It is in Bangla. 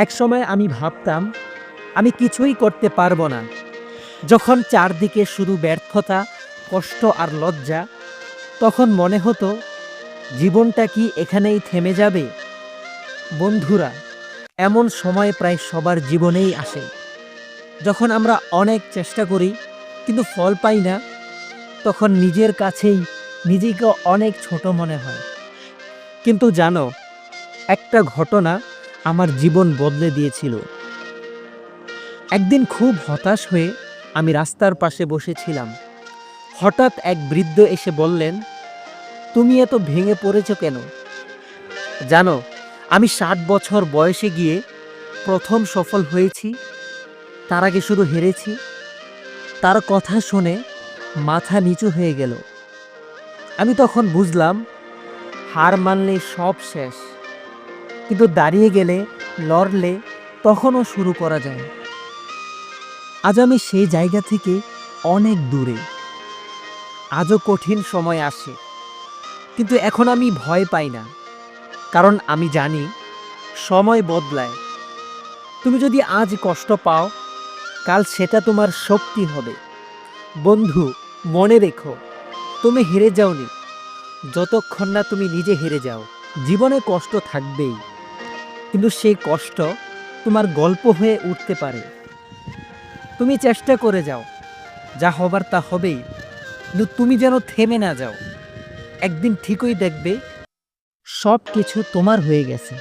একসময় আমি ভাবতাম, আমি কিছুই করতে পারব না। যখন চারদিকে শুধু ব্যর্থতা, কষ্ট আর লজ্জা, তখন মনে হতো, জীবনটা কি এখানেই থেমে যাবে? বন্ধুরা, এমন সময় প্রায় সবার জীবনেই আসে। যখন আমরা অনেক চেষ্টা করি, কিন্তু ফল পাই না, তখন নিজের কাছেই নিজেকে অনেক ছোট মনে হয়। কিন্তু জানো, একটা ঘটনা আমার জীবন বদলে দিয়েছিল। একদিন খুব হতাশ হয়ে আমি রাস্তার পাশে বসেছিলাম। হঠাৎ এক বৃদ্ধ এসে বললেন, তুমি এত ভেঙে পড়েছ কেন? জানো, আমি ষাট বছর বয়সে গিয়ে প্রথম সফল হয়েছি, তার আগে শুধু হেরেছি। তার কথা শুনে মাথা নিচু হয়ে গেল। আমি তখন বুঝলাম, হার মানলে সব শেষ। কিন্তু দাঁড়িয়ে গেলে, লড়লে তখনও শুরু করা যায়। আজ আমি সেই জায়গা থেকে অনেক দূরে। আজও কঠিন সময় আসে, কিন্তু এখন আমি ভয় পাই না। কারণ আমি জানি, সময় বদলায়। তুমি যদি আজ কষ্ট পাও, কাল সেটা তোমার শক্তি হবে। বন্ধু, মনে রেখো, তুমি হেরে যাওনি। যতক্ষণ না তুমি নিজে হেরে যাও, জীবনে কষ্ট থাকবেই। কিন্তু সেই কষ্ট তোমার গল্প হয়ে উঠতে পারে। তুমি চেষ্টা করে যাও, যা হবার তা হবেই, কিন্তু তুমি যেন থেমে না যাও। একদিন ঠিকই দেখবে সব কিছু তোমার হয়ে গেছে।